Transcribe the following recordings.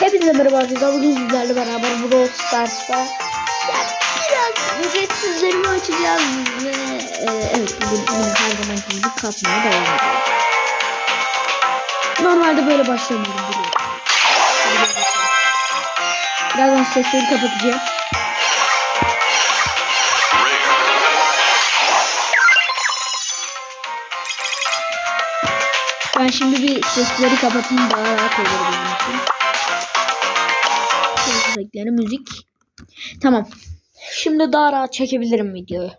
Hepinize merhaba arkadaşlar. Bugün sizlerle beraber Brawl Stars'ta yani biraz ücretsizlerimi açacağız ve e, evet bugün yine her zaman gibi katmaya devam ediyoruz. Normalde böyle başlamıyorum biliyorum. Birazdan sesleri kapatacağım. Ben şimdi bir sesleri kapatayım daha rahat olur benim için. Efektleri, müzik. Tamam. Şimdi daha rahat çekebilirim videoyu.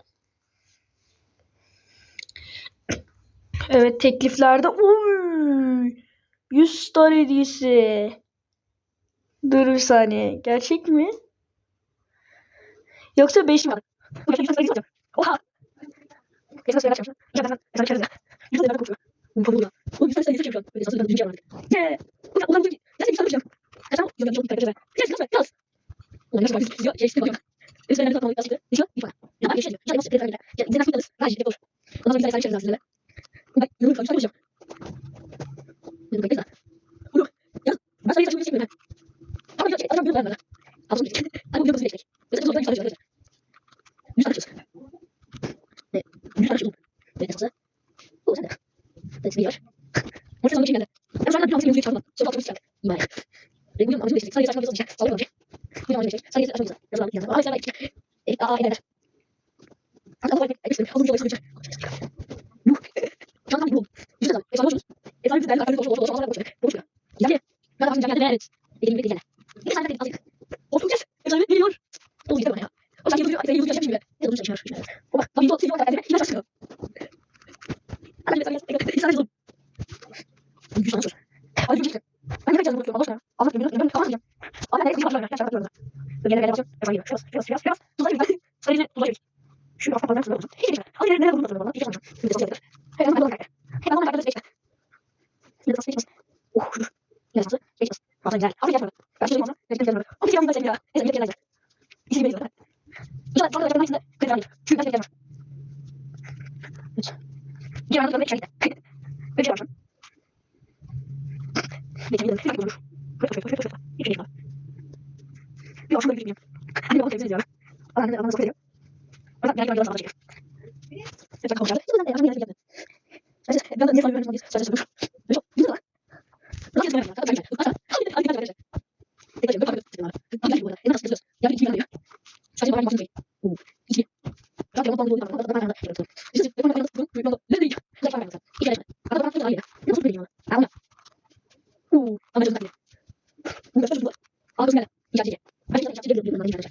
Evet tekliflerde oy 100 star hediyesi. Dur bir saniye. Gerçek mi? Yoksa 5 mi? Oha. Geçen sefer açmışım. Ya ben ben açarız ya. Yüzde ben konuşuyorum. Bu konuda. O yüzden sen yetişiyor şu an. Böyle saçma bir şey var. Ye. Ulan ulan bu. Ya sen bir şey çok edeceğim. Yes, yes, yes. Ulan nasıl bakıyorsun? Ya şey. Biz ben yapalım. Yazık. Nişan. İfa. Ya. Ya nasıl tekrar Ya izin nasıl kalırız? Raj yapalım. Ondan sonra bir tane sayı çekeceğiz aslında. Bak, yılın kaçta konuşacağım. Yılın bekle. Ulan. Ya ben saçma bir şey mi? Ama ya şey, adam bir ben bana. Alsın bir. Ama bir bir şey. Mesela sonra ben sayacağım. Yüz tane açıyoruz. Ne? Yüz tane açıyoruz. Ne nasıl? Bu sen de. That's bir. Orta zaman için geldi. Ben şu anda bir müziği çaldım. Sonra altımız geldi. İyi bari. Bugün amacım değişti. Sadece saçma bir şey. Sağlık amacı. Bir amacım değişti. Sadece saçma bir şey. Yazılan bir yazı. Aa sen belki. E, aa ilerler. Hatta bu belki. Ayıpsın. Aldım yolu söyleyeceğim. Yuh. Şu an tam bu. Yüzde zaman. Efsane olursunuz. Efsane bir değerli arkadaşlar. Boş boş boş boş boş boş. Yani. Ben de bakacağım. Yani evet. Dediğim gibi yani. Bir saniye azıcık. Oturacağız. Efsane geliyor. Dolu gidelim ya. O sanki yıldırıyor. Yıldırıyor. Yaşamış gibi. Yıldırıyor. Yaşamış. Baba. Tam yıldırıyor. Sivri var. Yine şaşırıyor. Hadi bir saniye. Bir saniye. Yüz tane söz. Hadi bir şey. Ben ne bekliyorum? Allah aşkına. Allah aşkına. Ben kapatacağım. Abi ne yapayım? Gerçekten kapatacağım. Böyle böyle basıyorum. Efendim. Şurası. Şurası. Şurası. Şurası. Tuzak gibi. Sadece tuzak gibi. Şu hafta falan sonra Hiç geçme. Hadi nereye vurmadın bana? Hiç geçmedim. Bir de sonra kadar. Hemen hemen kadar. Hemen hemen kadar geçme. Bir de sonra geçmez. Oh şur. Yine sonra geçmez. Fazla güzel. Hadi geçme. Ben şimdi olmazsa. Ben şimdi gelmiyorum. Ama bir yandan ya. Neyse bir kere daha. İsim veriyorum. Güzel. Sonra da ben kırk lira. Çünkü ben gelmiyorum. Bir yandan da ben çektim. Bir şey var. Geçebilirim. Bir dakika olur. Şöyle şöyle şöyle şöyle. Hiç şey yok. Yok şöyle bir şey. Hadi bakalım temizliyorum. Bana ne bana sokuyor. Bana gel gel gel sana çekiyor. Sen konuşalım. Sen de yardım edin. Sen ben de ne sanıyorum sen sen sen. Ne çok güzel. Nasıl yapıyorsun? Hadi hadi. Hadi hadi hadi. Tekrar bir bakın. Hadi hadi bu arada. Ne nasıl yapıyorsun? Ya bir kim alıyor? Sadece bana bakın. Oo. İki. Zaten ondan dolayı bana bana bana. İşte ben bana bunu bunu ne diyeyim? Ne yapayım ben? İki kere. Bana bana hayır. Nasıl bileyim? Ama. Oo. Ama çok güzel. Bu da çok güzel. Abi gel. İçeri. Hadi gel içeri gel. Hadi gel.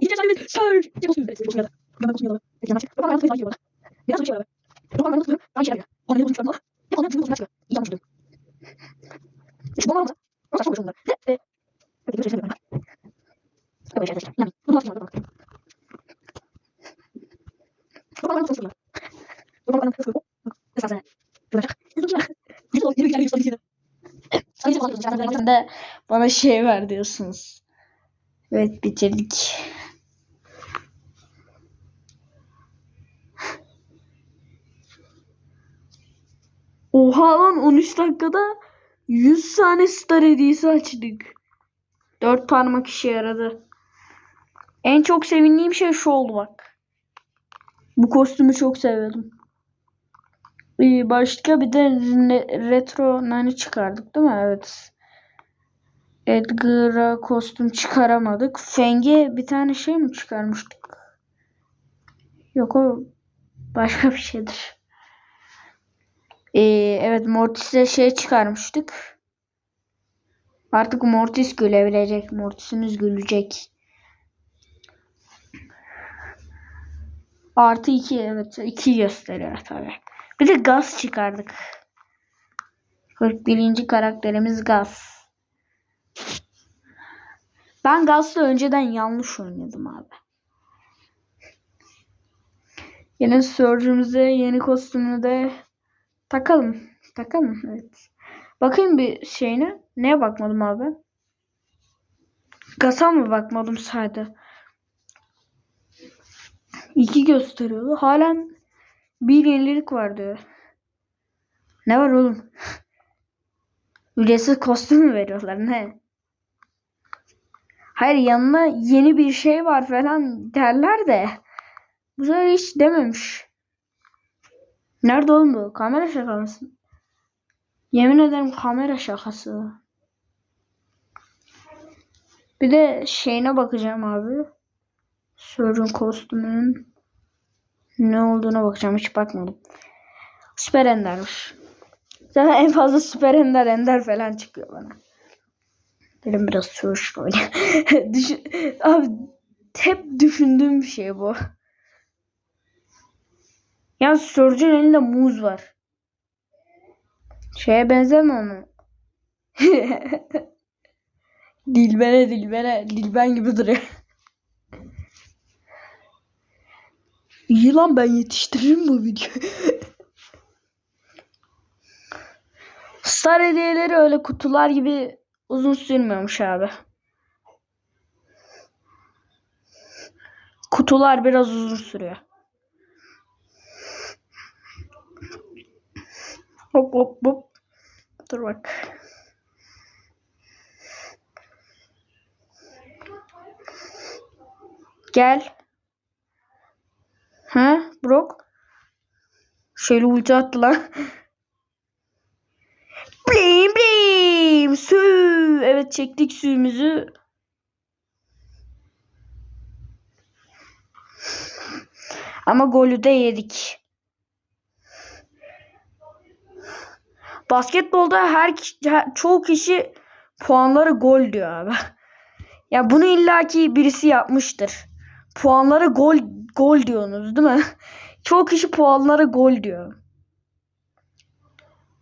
İyice sen bir sör. Ne olsun be? Boşuna da. Ben boşuna da. Peki anlaşık. Ben hayatımda hayır bana. Biraz bir şey var. Ben ben nasıl Ben içeri gel. Bana ne olsun ama. Ne bana bunu boşuna çıkıyor. İyi anlaşıldı. Şu bana olmasa. O saçma boşuna. Ne? Ne? Peki bir şey ben. Böyle şeyler. Yani bunu nasıl yapalım? Bu bana nasıl yapalım? Bu bana nasıl yapalım? Esasında. Duracak. Bir de üstüne. Sadece bana Sen de bana şey ver diyorsunuz. Evet bitirdik. Oha lan 13 dakikada 100 tane star hediyesi açtık. 4 parmak işe yaradı. En çok sevindiğim şey şu oldu bak. Bu kostümü çok seviyordum. Ee, başka bir de re- retro nani çıkardık değil mi? Evet. Edgar'a kostüm çıkaramadık. Feng'e bir tane şey mi çıkarmıştık? Yok o başka bir şeydir. Ee, evet Mortis'e şey çıkarmıştık. Artık Mortis gülebilecek. Mortis'imiz gülecek. Artı 2 evet 2 gösteriyor tabii. Bir de gaz çıkardık. 41. karakterimiz gaz. Ben Gaz'la önceden yanlış oynadım abi. Yeni Surge'ümüze yeni kostümü de takalım. Takalım evet. Bakayım bir şeyine. Neye bakmadım abi? Gaz'a mı bakmadım sadece? İki gösteriyordu. Halen bir yenilik var diyor. Ne var oğlum? Ücretsiz kostüm mü veriyorlar ne? Hayır yanına yeni bir şey var falan derler de. Bu sefer hiç dememiş. Nerede oğlum bu? Kamera şakası. Yemin ederim kamera şakası. Bir de şeyine bakacağım abi. Surgeon kostümünün ne olduğuna bakacağım. Hiç bakmadım. Süper Ender'miş. Zaten en fazla Süper Ender Ender falan çıkıyor bana. Dedim biraz böyle. Düşün, abi hep düşündüğüm bir şey bu. Ya Surge'un elinde muz var. Şeye benzemiyor mu? Dilbere Dilbere Dilben gibi duruyor. İyi lan ben yetiştiririm bu videoyu. Star hediyeleri öyle kutular gibi uzun sürmüyormuş abi. Kutular biraz uzun sürüyor. Hop hop hop. Dur bak. Gel. Ha, Brock? Şöyle ulti attı lan. Blim blim. Su. Evet çektik suyumuzu. Ama golü de yedik. Basketbolda her, her çoğu kişi puanları gol diyor abi. Ya bunu illaki birisi yapmıştır. Puanları gol gol diyorsunuz değil mi? Çoğu kişi puanları gol diyor.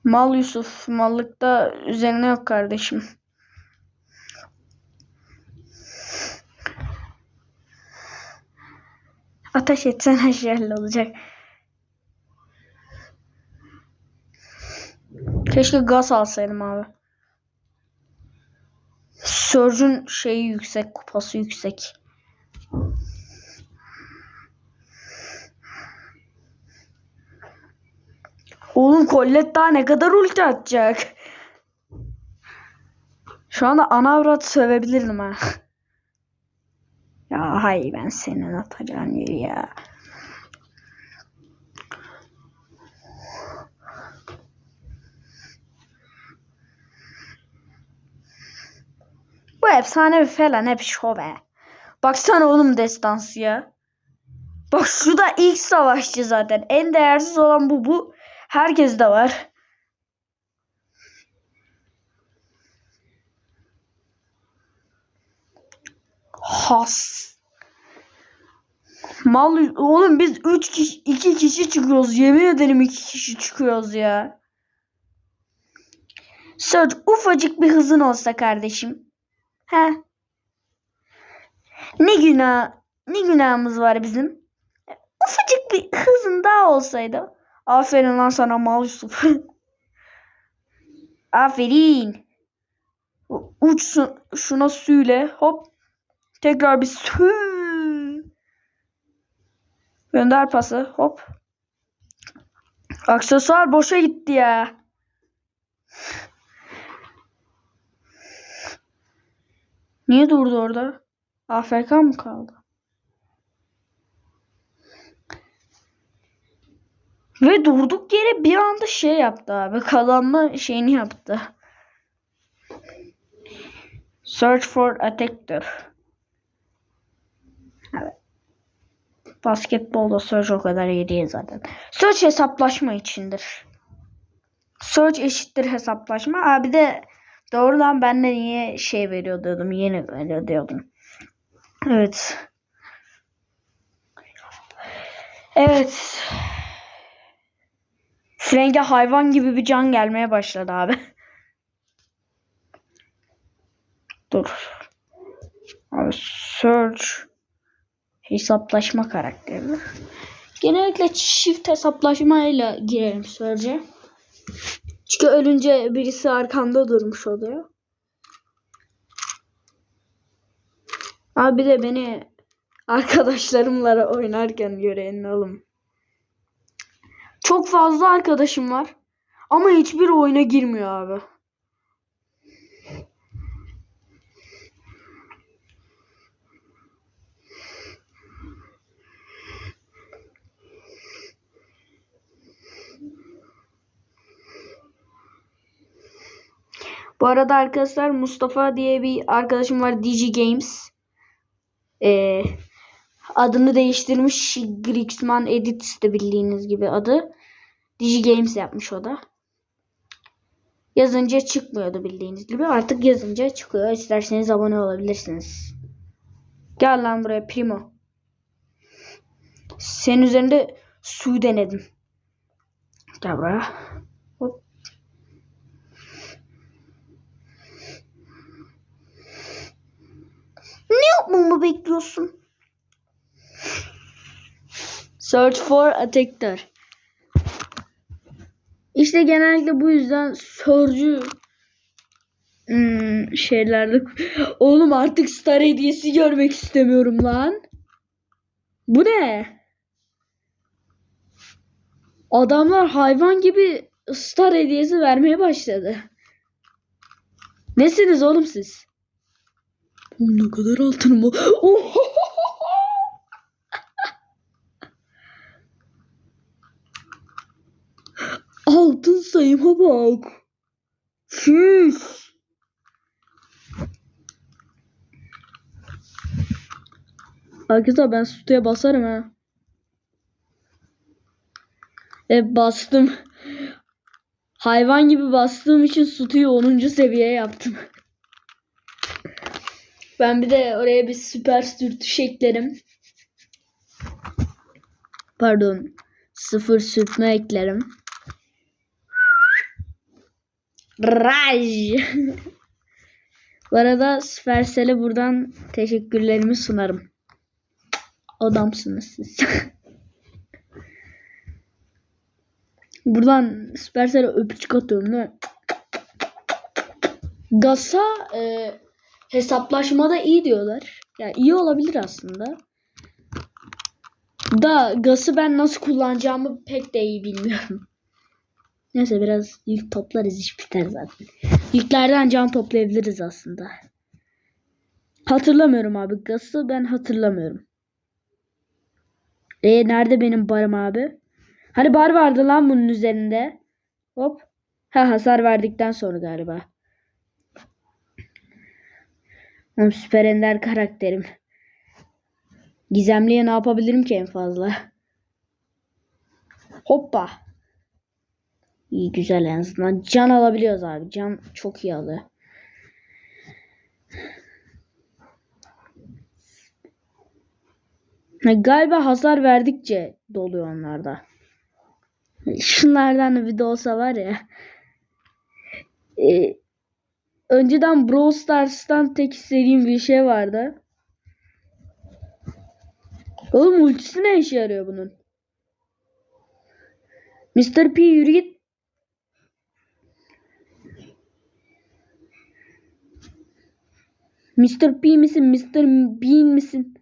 Mal Yusuf. Mallıkta üzerine yok kardeşim. Ateş etsen her şey hallolacak. Keşke gaz alsaydım abi. Surge'un şeyi yüksek, kupası yüksek. Oğlum Colette daha ne kadar ulti atacak? Şu anda ana avrat sövebilirdim ha. Ya hay ben senin atacağın yeri ya. Bu efsane falan hep şov be. Baksana oğlum destansı ya. Bak şu da ilk savaşçı zaten. En değersiz olan bu. Bu herkes de var. Has. Mal oğlum biz 3 kişi 2 kişi çıkıyoruz. Yemin ederim 2 kişi çıkıyoruz ya. Surge ufacık bir hızın olsa kardeşim. He. Ne günah ne günahımız var bizim? Ufacık bir hızın daha olsaydı. Aferin lan sana mal Yusuf. Aferin. Uçsun şuna söyle. Hop. Tekrar bir sü. Gönder pası. Hop. Aksesuar boşa gitti ya. Niye durdu orada? AFK mı kaldı? Ve durduk yere bir anda şey yaptı abi. Kazanma şeyini yaptı. Search for attacker. Evet. Basketbolda search o kadar iyi değil zaten. Search hesaplaşma içindir. Search eşittir hesaplaşma. Abi de doğrudan benden niye şey veriyor diyordum. Yeni veriyor diyordum. Evet. Evet. Frank'e hayvan gibi bir can gelmeye başladı abi. Dur. Abi search hesaplaşma karakteri. Genellikle çift hesaplaşmayla girerim search'e. Çünkü ölünce birisi arkamda durmuş oluyor. Abi de beni arkadaşlarımla oynarken görenin oğlum. Çok fazla arkadaşım var. Ama hiçbir oyuna girmiyor abi. Bu arada arkadaşlar Mustafa diye bir arkadaşım var Digi Games. Ee, adını değiştirmiş Grixman Edit de bildiğiniz gibi adı. Digi Games yapmış o da. Yazınca çıkmıyordu bildiğiniz gibi. Artık yazınca çıkıyor. İsterseniz abone olabilirsiniz. Gel lan buraya Primo. Senin üzerinde su denedim. Gel buraya. Yapmamı bekliyorsun? Search for attacker. İşte genellikle bu yüzden sörcü hmm, şeylerde oğlum artık star hediyesi görmek istemiyorum lan. Bu ne? Adamlar hayvan gibi star hediyesi vermeye başladı. Nesiniz oğlum siz? Bu ne kadar altınım o. Oho! Altın sayıma bak. Şiş. Arkadaşlar ben sütüye basarım ha. E bastım. Hayvan gibi bastığım için sütüyü 10. seviye yaptım. Ben bir de oraya bir süper sürtüş eklerim. Pardon. Sıfır sürtme eklerim. Raj. Bu arada Supercell'e buradan teşekkürlerimi sunarım. Adamsınız siz. buradan Supercell'e öpücük atıyorum değil mi? Gasa e, hesaplaşmada iyi diyorlar. Yani iyi olabilir aslında. Da Gas'ı ben nasıl kullanacağımı pek de iyi bilmiyorum. Neyse biraz yük toplarız iş biter zaten. Yüklerden can toplayabiliriz aslında. Hatırlamıyorum abi. Gas'ı ben hatırlamıyorum. E nerede benim barım abi? Hani bar vardı lan bunun üzerinde. Hop. Ha hasar verdikten sonra galiba. Oğlum süper ender karakterim. Gizemliye ne yapabilirim ki en fazla? Hoppa. İyi güzel en azından. Can alabiliyoruz abi. Can çok iyi alıyor. Galiba hasar verdikçe doluyor onlarda. Şunlardan da bir de olsa var ya. E, önceden Brawl Stars'tan tek istediğim bir şey vardı. Oğlum ultisi ne işe yarıyor bunun? Mr. P yürü git. Mr. P misin? Mr. Bean misin?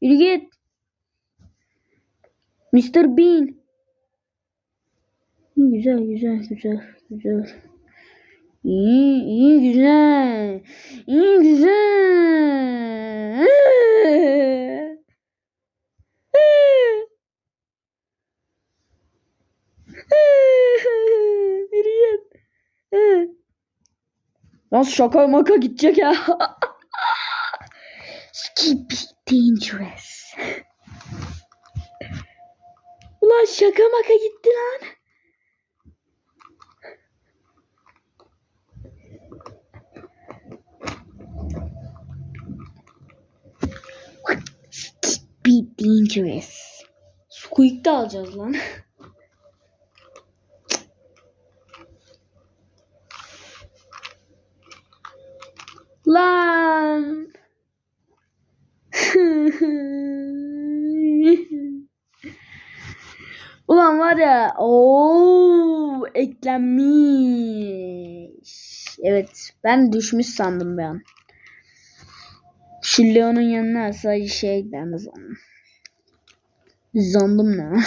Yürü git. Mr. Bean. Güzel güzel güzel güzel. İyi iyi güzel. İyi güzel. Yürü git. Lan şaka maka gidecek ya. Skippy dangerous. Ulan şaka maka gitti lan. Skippy dangerous. Squeak de alacağız lan. Lan. Ulan var ya. Oo, eklenmiş. Evet, ben düşmüş sandım an. Şu Leon'un yanına sadece şey eklendi sandım. Zandım ne?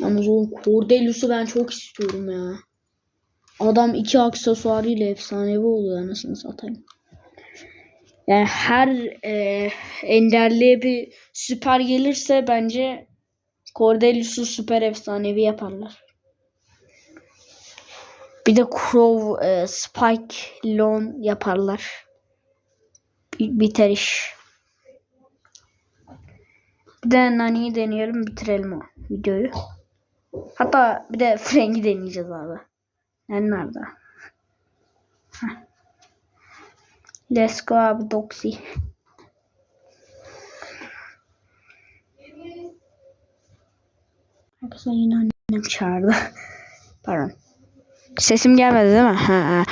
Yalnız o Cordelius'u ben çok istiyorum ya. Adam iki aksesuarıyla efsanevi oluyor anasını satayım. Yani her e, enderliğe bir süper gelirse bence Cordelius'u süper efsanevi yaparlar. Bir de Crow, e, Spike, Lon yaparlar. Bi- Biter iş. Bir de Nani'yi deneyelim bitirelim o videoyu. Hatta bir de Frank'i deneyeceğiz abi. Yani nerede? Heh. Let's go abi Doxy. Arkadaşlar yine annem çağırdı. Pardon. Sesim gelmedi değil mi? Ha.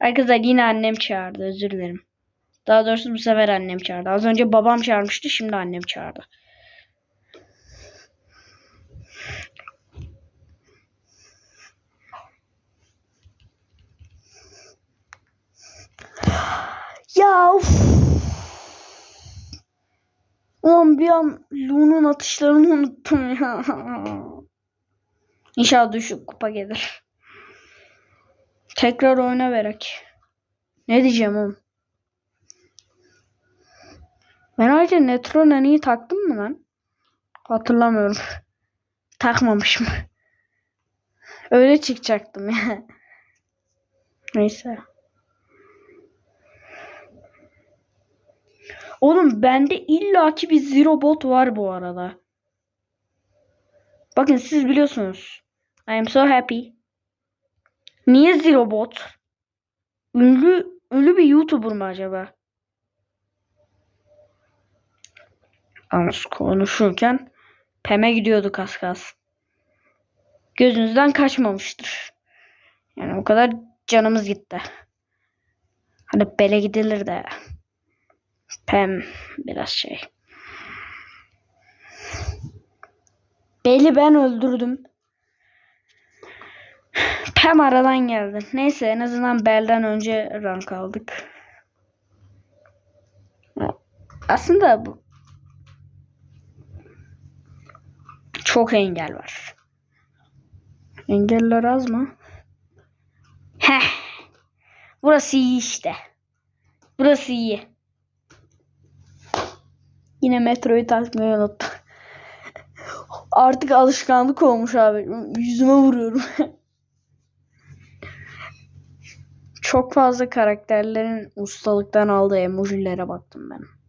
Arkadaşlar yine annem çağırdı. Özür dilerim. Daha doğrusu bu sefer annem çağırdı. Az önce babam çağırmıştı. Şimdi annem çağırdı. Ya uf. Ulan bir an Lu'nun atışlarını unuttum ya. İnşallah düşük kupa gelir. Tekrar oyna verek. Ne diyeceğim oğlum? Ben ayrıca Netro Nani'yi taktım mı lan? Hatırlamıyorum. Takmamışım. Öyle çıkacaktım ya. Neyse. Oğlum bende illaki bir zero bot var bu arada. Bakın siz biliyorsunuz. I am so happy. Niye zero bot? Ünlü ünlü bir YouTuber mı acaba? Yalnız konuşurken Pem'e gidiyorduk az kalsın. Gözünüzden kaçmamıştır. Yani o kadar canımız gitti. Hani bele gidilir de. Pem biraz şey. Beli ben öldürdüm. Pem aradan geldi. Neyse en azından Bel'den önce rank aldık. Aslında bu çok engel var. Engeller az mı? Heh. Burası iyi işte. Burası iyi. Yine metroyu takmayı unuttum. Artık alışkanlık olmuş abi. Yüzüme vuruyorum. Çok fazla karakterlerin ustalıktan aldığı emojilere baktım ben.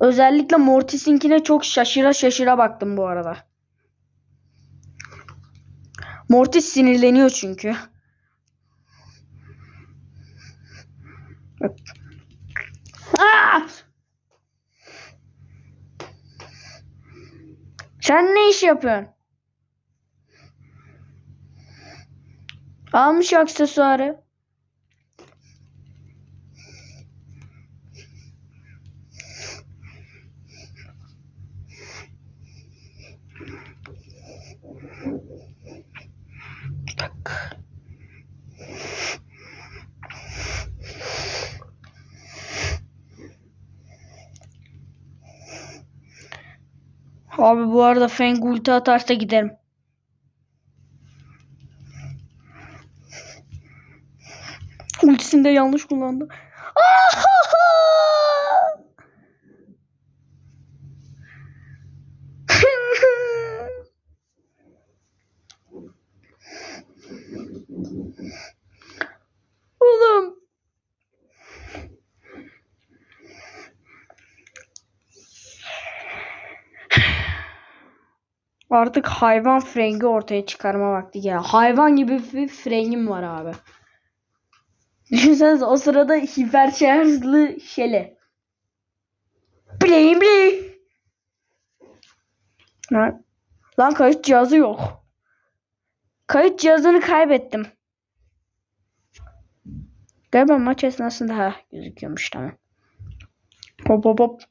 Özellikle Mortis'inkine çok şaşıra şaşıra baktım bu arada. Mortis sinirleniyor çünkü. Sen ne iş yapıyorsun? Almış aksesuarı. Abi bu arada Feng ulti atarsa giderim. Ultisini de yanlış kullandı. Oğlum. Artık hayvan frengi ortaya çıkarma vakti geldi. Hayvan gibi bir frengim var abi. Düşünsenize o sırada hiper şarjlı şele. Bling bling. Lan, lan kayıt cihazı yok. Kayıt cihazını kaybettim. Galiba maç esnasında ha gözüküyormuş tamam. Hop hop hop.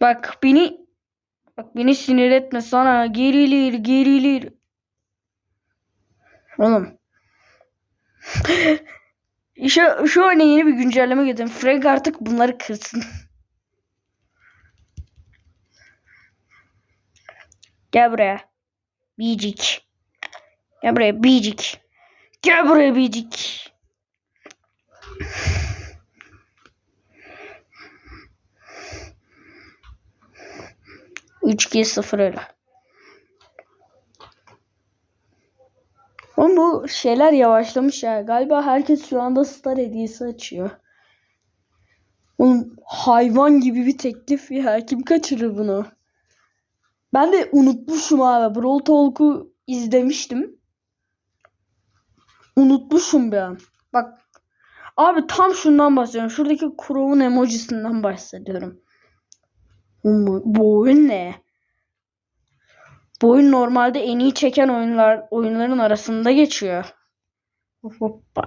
Bak beni bak beni sinir etme sana gerilir gerilir. Oğlum. şu, şu oyuna yeni bir güncelleme getirdim. Frank artık bunları kırsın. Gel buraya. Bicik. Gel buraya bicik. Gel buraya bicik. 3-2-0 öyle. Ama bu şeyler yavaşlamış ya. Galiba herkes şu anda star hediyesi açıyor. Oğlum hayvan gibi bir teklif ya. Kim kaçırır bunu? Ben de unutmuşum abi. Brawl Talk'u izlemiştim. Unutmuşum bir an. Bak abi tam şundan bahsediyorum. Şuradaki Crow'un emojisinden bahsediyorum. Bu oyun ne? Bu oyun normalde en iyi çeken oyunlar oyunların arasında geçiyor. Hoppa.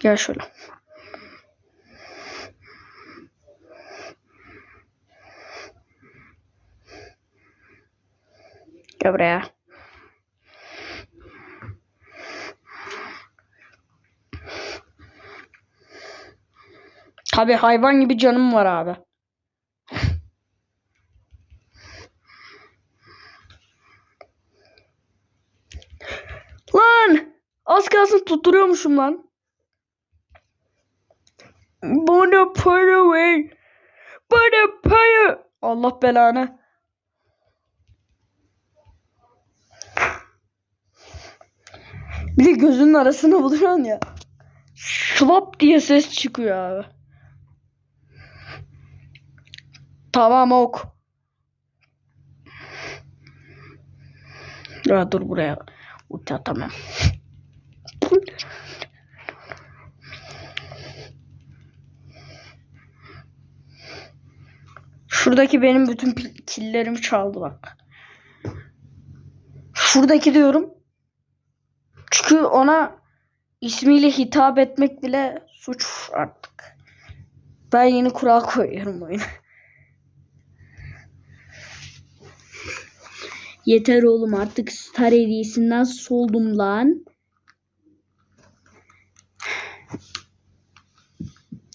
Gel şöyle. Gel buraya. Tabi hayvan gibi canım var abi. Lan! Az kalsın tutturuyormuşum lan. Bana para ver. Bana para. Allah belanı. Bir de gözünün arasına buluyorsun ya. Şlap diye ses çıkıyor abi. Tamam ok. Ya dur buraya. Uça tamam. Şuradaki benim bütün killerimi çaldı bak. Şuradaki diyorum. Çünkü ona ismiyle hitap etmek bile suç artık. Ben yeni kural koyuyorum oyuna. Yeter oğlum artık star hediyesinden soldum lan.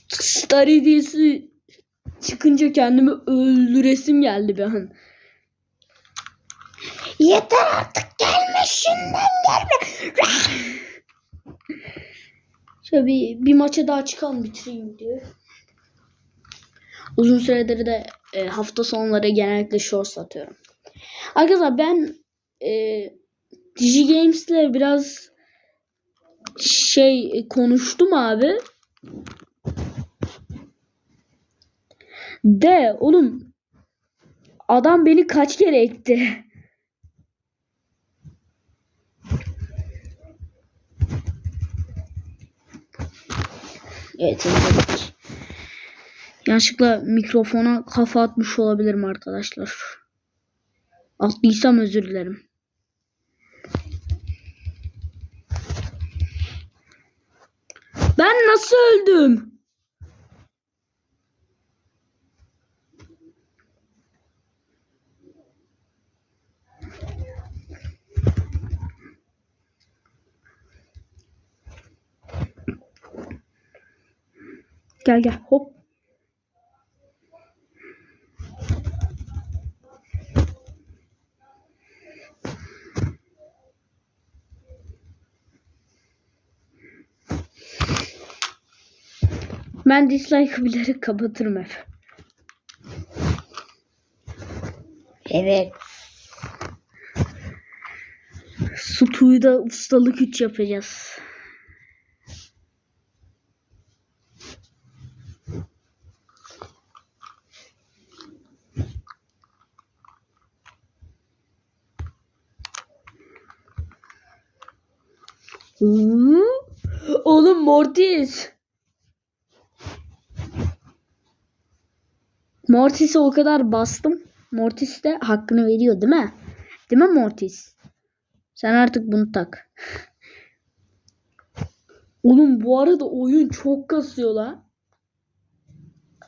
Star hediyesi çıkınca kendimi öldüresim geldi bir an. Yeter artık gelme şundan gelme. Şöyle bir, bir maça daha çıkalım bitireyim diyor. Uzun süredir de e, hafta sonları genellikle shorts atıyorum. Arkadaşlar ben e, DigiGames'le biraz şey e, konuştum abi. De oğlum adam beni kaç kere ekti. Evet. Yanlışlıkla mikrofona kafa atmış olabilirim arkadaşlar. Attıysam özür dilerim. Ben nasıl öldüm? Gel gel hop. Ben dislike bilerek kapatırım hep. Evet. Sutu'yu da ustalık 3 yapacağız. Oğlum Mortis. Mortis'e o kadar bastım. Mortis de hakkını veriyor değil mi? Değil mi Mortis? Sen artık bunu tak. Oğlum bu arada oyun çok kasıyor la.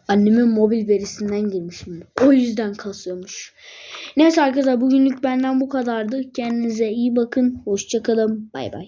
Annemin mobil verisinden girmişim. O yüzden kasıyormuş. Neyse arkadaşlar bugünlük benden bu kadardı. Kendinize iyi bakın. Hoşçakalın. Bay bay.